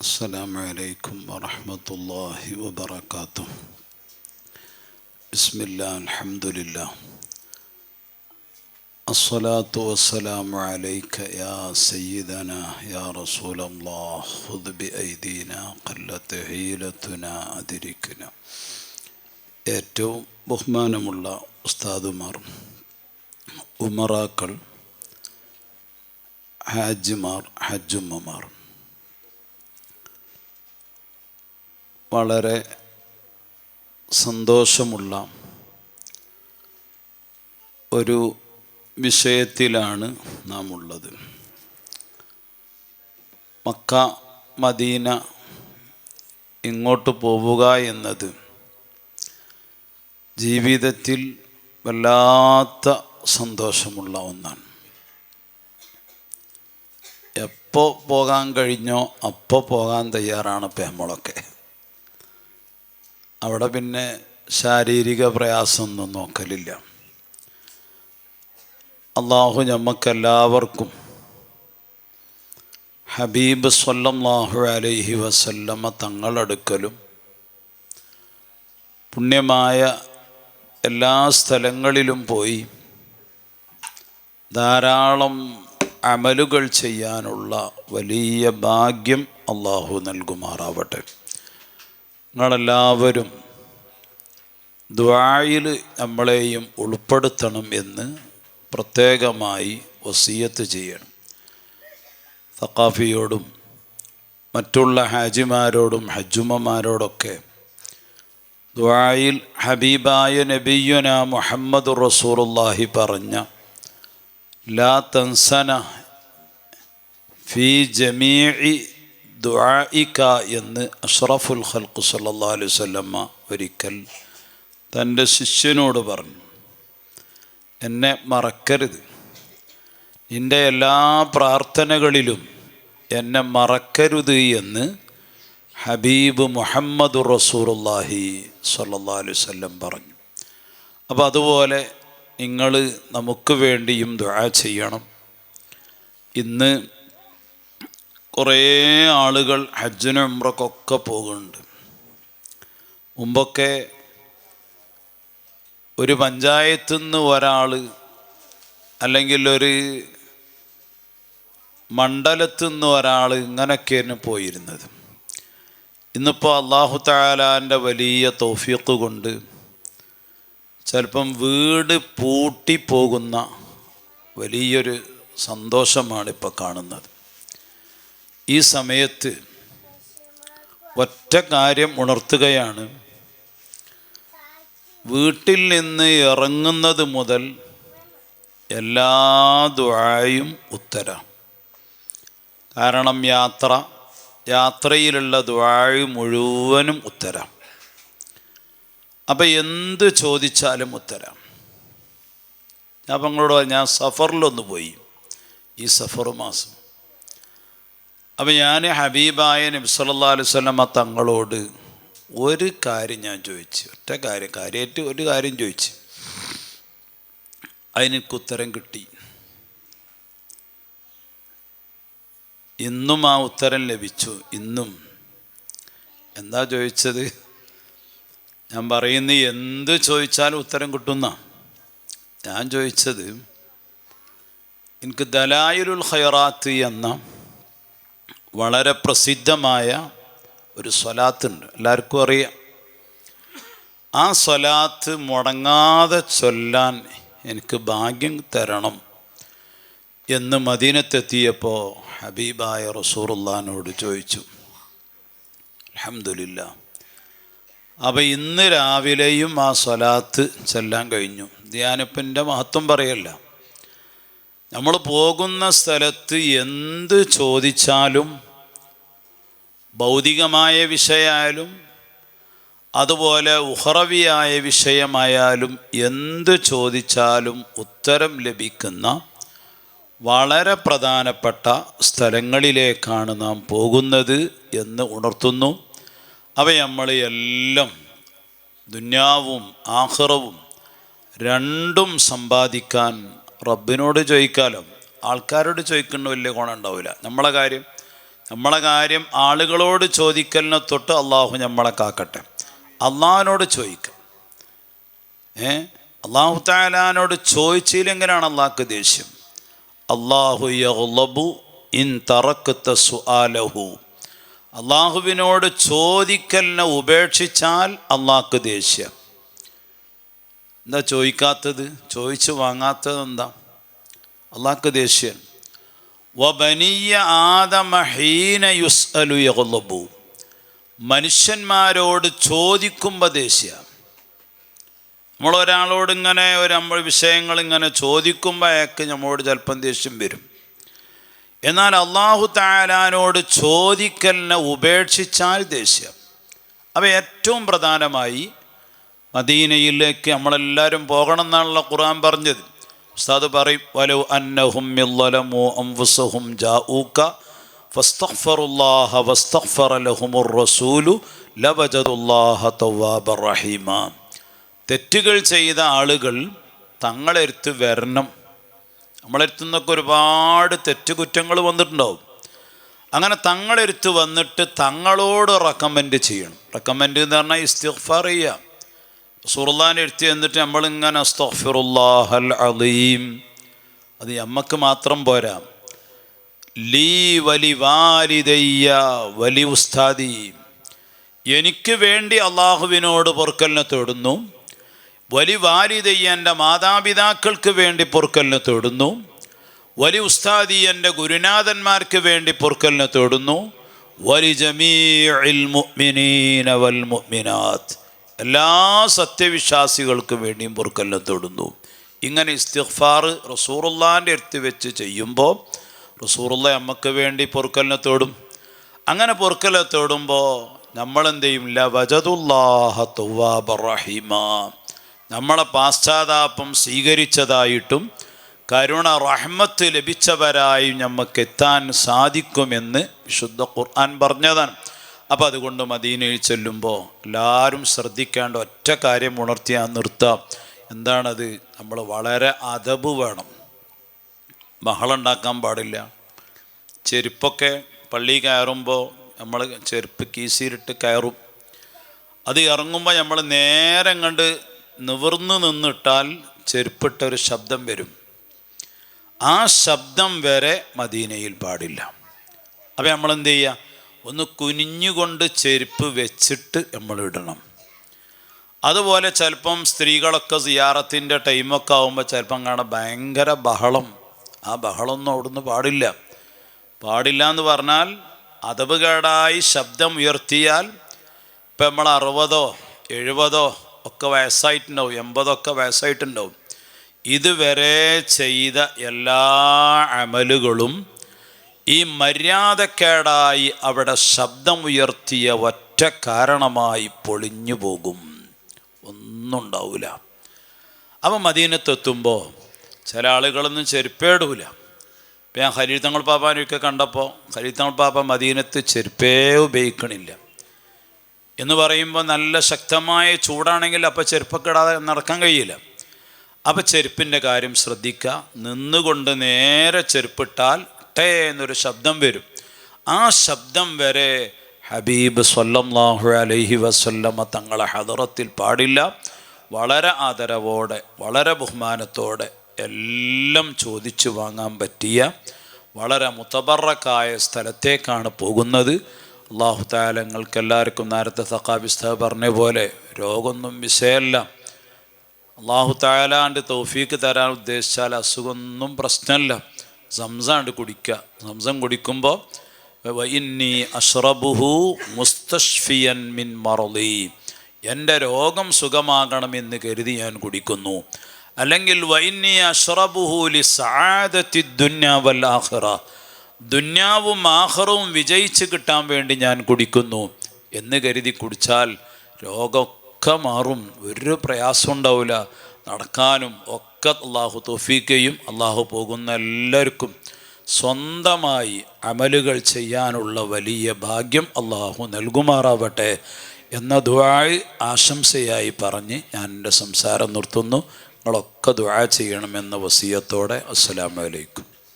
السلام عليكم ورحمة الله وبركاته بسم الله الحمد لله الصلاة والسلام عليك يا سيدنا يا رسول الله خذ بأيدينا قلت حيلتنا أدركنا ഏറ്റവും ബഹുമാനമുള്ള ഉസ്താദുമാർ ഉമറാക്കൾ ഹാജിമാർ ഹജ്ജുമ്മമാർ വളരെ സന്തോഷമുള്ള ഒരു വിഷയത്തിലാണ് നാം ഉള്ളത് മക്ക മദീന ഇങ്ങോട്ട് പോവുക എന്നത് ജീവിതത്തിൽ വല്ലാത്ത സന്തോഷമുള്ള ഒന്നാണ്. എപ്പോൾ പോകാൻ കഴിഞ്ഞോ അപ്പോൾ പോകാൻ തയ്യാറാണ് ഇപ്പം നമ്മളൊക്കെ. അവിടെ പിന്നെ ശാരീരിക പ്രയാസമൊന്നും നോക്കലില്ല. അള്ളാഹു ഞമ്മക്കെല്ലാവർക്കും ഹബീബ് സല്ലല്ലാഹു അലൈഹി വസല്ലമ തങ്ങളടുക്കലും പുണ്യമായ എല്ലാ സ്ഥലങ്ങളിലും പോയി ധാരാളം അമലുകൾ ചെയ്യാനുള്ള വലിയ ഭാഗ്യം അള്ളാഹു നൽകുമാറാവട്ടെ. നിങ്ങളെല്ലാവരും ദ്വായിൽ നമ്മളെയും ഉൾപ്പെടുത്തണം എന്ന് പ്രത്യേകമായി വസീയത്ത് ചെയ്യണം. സക്കാഫിയോടും മറ്റുള്ള ഹാജിമാരോടും ഹജ്ജുമ്മമാരോടൊക്കെ ദ്വായിൽ ഹബീബായ നബിയുന മുഹമ്മദ് റസൂറുല്ലാഹി പറഞ്ഞ ലാ തൻസന ഫി ജമീഇ ദുആഇക എന്ന് അഷ്റഫുൽ ഖൽഖ് സല്ലല്ലാഹു അലൈഹി വസല്ലമ്മ ഒരിക്കൽ തന്റെ ശിഷ്യനോട് പറഞ്ഞു എന്നെ മറക്കരുത്. നിന്റെ എല്ലാ പ്രാർത്ഥനകളിലും എന്നെ മറക്കരുത് എന്ന് ഹബീബ് മുഹമ്മദ് റസൂറുല്ലാഹി സല്ലാ അലൈഹി വല്ലം പറഞ്ഞു. അപ്പോൾ അതുപോലെ നിങ്ങൾ നമുക്ക് വേണ്ടിയും ദുആ ചെയ്യണം. ഇന്ന് കുറേ ആളുകൾ ഹജ്ജിനും ഉംറക്കൊക്കെ പോകുന്നുണ്ട്. മുമ്പൊക്കെ ഒരു പഞ്ചായത്തു നിന്ന് ഒരാൾ അല്ലെങ്കിൽ ഒരു മണ്ഡലത്തു നിന്ന് ഒരാൾ ഇങ്ങനെയൊക്കെയാണ് പോയിരുന്നത്. ഇന്നിപ്പോൾ അള്ളാഹു താലാന്റെ വലിയ തോഫിയത്ത് കൊണ്ട് ചിലപ്പം വീട് പൂട്ടിപ്പോകുന്ന വലിയൊരു സന്തോഷമാണ് ഇപ്പോൾ കാണുന്നത്. ഈ സമയത്ത് ഒറ്റ കാര്യം ഉണർത്തുകയാണ്. വീട്ടിൽ നിന്ന് ഇറങ്ങുന്നത് മുതൽ എല്ലാ ദ്വായും ഉത്തരം. കാരണം യാത്ര യാത്രയിലുള്ള ദ്വാഴ് മുഴുവനും ഉത്തരം. അപ്പം എന്ത് ചോദിച്ചാലും ഉത്തരം. ഞാൻ അപ്പം ഞാൻ സഫറിലൊന്ന് പോയി. ഈ സഫർ മാസം. അപ്പം ഞാൻ ഹബീബായ നബ്സല്ലാ അലുസല്ലമ്മ തങ്ങളോട് ഒരു കാര്യം ഞാൻ ചോദിച്ചു. ഒറ്റ കാര്യം കാര്യമായിട്ട് ഒരു കാര്യം ചോദിച്ചു. അതിനെനിക്ക് ഉത്തരം കിട്ടി. ഇന്നും ആ ഉത്തരം ലഭിച്ചു. ഇന്നും. എന്താ ചോദിച്ചത്? ഞാൻ പറയുന്ന എന്ത് ചോദിച്ചാലും ഉത്തരം കിട്ടുന്ന. ഞാൻ ചോദിച്ചത് എനിക്ക് ദലായുരുൽ ഖൈറാത്ത് എന്ന വളരെ പ്രസിദ്ധമായ ഒരു സ്വലാത്തുണ്ട്. എല്ലാവർക്കും അറിയാം. ആ സ്വലാത്ത് മുടങ്ങാതെ ചൊല്ലാൻ എനിക്ക് ഭാഗ്യം തരണം എന്ന് മദീനത്തെത്തിയപ്പോൾ ഹബീബായ റസൂറുല്ലാനോട് ചോദിച്ചു. അലഹമില്ല അപ്പം ഇന്ന് രാവിലെയും ആ സ്വലാത്ത് ചെല്ലാൻ കഴിഞ്ഞു. ധ്യാനപ്പന്റെ മഹത്വം പറയല്ല. നമ്മൾ പോകുന്ന സ്ഥലത്ത് എന്ത് ചോദിച്ചാലും ഭൗതികമായ വിഷയമായാലും അതുപോലെ ഉഹറവിയായ വിഷയമായാലും എന്ത് ചോദിച്ചാലും ഉത്തരം ലഭിക്കുന്ന വളരെ പ്രധാനപ്പെട്ട സ്ഥലങ്ങളിലേക്കാണ് നാം പോകുന്നത് എന്ന് ഉണർത്തുന്നു. അവ നമ്മൾ എല്ലാം ദുന്യാവും ആഹ്റവും രണ്ടും സമ്പാദിക്കാൻ റബ്ബിനോട് ചോദിക്കാലോ ആൾക്കാരോട് ചോദിക്കുന്ന വലിയ ഗുണം ഉണ്ടാവില്ല നമ്മളെ കാര്യം നമ്മളെ കാര്യം ആളുകളോട് ചോദിക്കലിനെ തൊട്ട് അള്ളാഹു നമ്മളെ കാക്കട്ടെ. അള്ളാഹിനോട് ചോദിക്കാം. ഏ? അള്ളാഹു താലാനോട് ചോദിച്ചില്ലെങ്കിലാണ് അള്ളാഹ്ക്ക് ദേഷ്യം? അള്ളാഹു ഇൻ തറക്കത്ത സുആലഹു. അള്ളാഹുവിനോട് ചോദിക്കലിനെ ഉപേക്ഷിച്ചാൽ അള്ളാഹ്ക്ക് ദേഷ്യം. എന്താ ചോദിക്കാത്തത്? ചോദിച്ചു വാങ്ങാത്തത് എന്താ? അള്ളാഹ്ക്ക് ദേഷ്യൻ വബനിയ ആദമഹീന യുസ് യുസ്അലു യഗ്ലബു. മനുഷ്യന്മാരോട് ചോദിക്കുമ്പോൾ ദേഷ്യ. നമ്മളൊരാളോട് ഇങ്ങനെ ഒരു നമ്മൾ വിഷയങ്ങൾ ഇങ്ങനെ ചോദിക്കുമ്പോൾ അയാൾക്ക് നമ്മളോട് ചിലപ്പം ദേഷ്യം വരും. എന്നാൽ അള്ളാഹു താലാനോട് ചോദിക്കലിനെ ഉപേക്ഷിച്ചാൽ ദേഷ്യം. അപ്പോൾ ഏറ്റവും പ്രധാനമായി മദീനയിലേക്ക് നമ്മളെല്ലാവരും പോകണം എന്നാണല്ലോ ഖുർആൻ പറഞ്ഞത്. ഉസ്താദ് പറയും വലു അന്നഹും തവ്വാബർ റഹീമ. തെറ്റുകൾ ചെയ്ത ആളുകൾ തങ്ങളെടുത്ത് വരണം. നമ്മളെടുത്തു നിന്നൊക്കെ ഒരുപാട് തെറ്റുകുറ്റങ്ങൾ വന്നിട്ടുണ്ടാവും. അങ്ങനെ തങ്ങളെടുത്ത് വന്നിട്ട് തങ്ങളോട് റെക്കമെൻഡ് ചെയ്യണം. റെക്കമെൻഡ് എന്ന് പറഞ്ഞാൽ ഇസ്തിഫാർ ചെയ്യുക. സുറുല്ലാൻ എഴുത്തി എന്നിട്ട് നമ്മളിങ്ങനെ അലീം അത് അമ്മയ്ക്ക് മാത്രം പോരാ. ലീ വലി വാലിദയ്യ വലി ഉസ്താദി. എനിക്ക് വേണ്ടി അള്ളാഹുവിനോട് പൊറുക്കലിനെ തേടുന്നു. വലി വാലിദയ്യ എന്റെ മാതാപിതാക്കൾക്ക് വേണ്ടി പൊറുക്കലിനെ തേടുന്നു. വലി ഉസ്താദി എന്റെ ഗുരുനാഥന്മാർക്ക് വേണ്ടി പൊറുക്കലിനെ തേടുന്നു. വലി മുഅ്മിനീന വൽ മുഅ്മിനാത്ത്. എല്ലാ സത്യവിശ്വാസികൾക്കും വേണ്ടിയും പൊറുക്കല്ലം തൊടുന്നു. ഇങ്ങനെ ഇസ്തിഫാർ റസൂറുല്ലാന്റെ അടുത്ത് വെച്ച് ചെയ്യുമ്പോൾ റസൂറുള്ള നമുക്ക് വേണ്ടി പൊറുക്കലിനെ തോടും. അങ്ങനെ പൊറുക്കലിനെ തോടുമ്പോൾ നമ്മളെന്ത് ചെയ്യും ല വജതുല്ലാഹ റഹീമ. നമ്മളെ പാശ്ചാത്താപം സ്വീകരിച്ചതായിട്ടും കരുണ റഹ്മത്ത് ലഭിച്ചവരായും നമുക്ക് എത്താൻ സാധിക്കുമെന്ന് വിശുദ്ധ ഖുർആൻ പറഞ്ഞതാണ്. അപ്പോൾ അതുകൊണ്ട് മദീനയിൽ ചെല്ലുമ്പോൾ എല്ലാവരും ശ്രദ്ധിക്കേണ്ട ഒറ്റ കാര്യം ഉണർത്തിയാൽ നിർത്താം. എന്താണത്? നമ്മൾ വളരെ അതബ് വേണം. ബഹളുണ്ടാക്കാൻ പാടില്ല. ചെരുപ്പൊക്കെ പള്ളി കയറുമ്പോൾ നമ്മൾ ചെരുപ്പ് കീസിയിലിട്ട് കയറും. അത് ഇറങ്ങുമ്പോൾ നമ്മൾ നേരം കണ്ട് നിവർന്ന് നിന്നിട്ടാൽ ചെരുപ്പിട്ടൊരു ശബ്ദം വരും. ആ ശബ്ദം വരെ മദീനയിൽ പാടില്ല. അപ്പം നമ്മൾ എന്ത് ചെയ്യുക ഒന്ന് കുനിഞ്ഞുകൊണ്ട് ചെരുപ്പ് വെച്ചിട്ട് നമ്മൾ ഇടണം. അതുപോലെ ചിലപ്പം സ്ത്രീകളൊക്കെ സിയാറത്തിന്റെ ടൈമൊക്കെ ആകുമ്പോൾ ചിലപ്പം കാണാം ഭയങ്കര ബഹളം. ആ ബഹളം ബഹളമൊന്നും അവിടുന്ന് പാടില്ല. പാടില്ല എന്ന് പറഞ്ഞാൽ അതവ് കേടായി ശബ്ദം ഉയർത്തിയാൽ ഇപ്പം നമ്മൾ അറുപതോ എഴുപതോ ഒക്കെ വയസ്സായിട്ടുണ്ടാവും എൺപതൊക്കെ വയസ്സായിട്ടുണ്ടാവും. ഇതുവരെ ചെയ്ത എല്ലാ അമലുകളും ഈ മര്യാദക്കേടായി അവിടെ ശബ്ദം ഉയർത്തിയ ഒറ്റ കാരണമായി പൊളിഞ്ഞു പോകും. ഒന്നും ഉണ്ടാവില്ല മദീനത്തെത്തുമ്പോൾ ചില ആളുകളൊന്നും ചെരുപ്പേടൂല. ഇപ്പം ഞാൻ ഖലീൽ തങ്ങൾ പാപ്പാനൊക്കെ കണ്ടപ്പോൾ ഖലീൽ തങ്ങൾ പാപ്പ മദീനത്ത് ചെരുപ്പേ ഉപയോഗിക്കണില്ല. എന്ന് പറയുമ്പോൾ നല്ല ശക്തമായ ചൂടാണെങ്കിൽ അപ്പം ചെരുപ്പൊക്കെ ഇടാതെ നടക്കാൻ കഴിയില്ല. അപ്പം ചെരുപ്പിന്റെ കാര്യം ശ്രദ്ധിക്കുക നിന്നുകൊണ്ട് നേരെ ചെരുപ്പിട്ടാൽ ടേ എന്നൊരു ശബ്ദം വരും. ആ ശബ്ദം വരെ ഹബീബ് സല്ലല്ലാഹു അലൈഹി വസല്ലമ തങ്ങളെ ഹദറത്തിൽ പാടില്ല. വളരെ ആദരവോടെ വളരെ ബഹുമാനത്തോടെ എല്ലാം ചോദിച്ചു വാങ്ങാൻ പറ്റിയ വളരെ മുത്തബറക്കായ സ്ഥലത്തേക്കാണ് പോകുന്നത്. അള്ളാഹു താലങ്ങൾക്ക് എല്ലാവർക്കും നേരത്തെ സഖാബിസ്ത പറഞ്ഞ പോലെ രോഗമൊന്നും വിഷയമല്ല. അള്ളാഹു താലാന്റെ തൗഫീക്ക് തരാൻ ഉദ്ദേശിച്ചാൽ അസുഖമൊന്നും പ്രശ്നമല്ല. സംസാണ്ട് കുടിക്കുക. സംസം കുടിക്കുമ്പോൾ അഷ്റബുഹു മിൻ മറലി എന്റെ രോഗം സുഖമാകണമെന്ന് കരുതി ഞാൻ കുടിക്കുന്നു. അല്ലെങ്കിൽ വൈന്നി അഷ്റബുഹുലി സാദത്തി ദുന്യാവൽ ആഹ്റ ദുന്യാവും ആഹ്റവും വിജയിച്ച് കിട്ടാൻ വേണ്ടി ഞാൻ കുടിക്കുന്നു. എന്ന് കരുതി കുടിച്ചാൽ രോഗമൊക്കെ മാറും. ഒരു പ്രയാസം ഉണ്ടാവില്ല നടക്കാനും ഒക്കെ അള്ളാഹു തൊഫീക്കയും അള്ളാഹു പോകുന്ന എല്ലാവർക്കും സ്വന്തമായി അമലുകൾ ചെയ്യാനുള്ള വലിയ ഭാഗ്യം അള്ളാഹു നൽകുമാറാവട്ടെ എന്ന ദുവായി ആശംസയായി പറഞ്ഞ് ഞാൻ എന്റെ സംസാരം നിർത്തുന്നു. നിങ്ങളൊക്കെ ദുവാ ചെയ്യണമെന്ന വസീയത്തോടെ അസ്സലാമലൈക്കും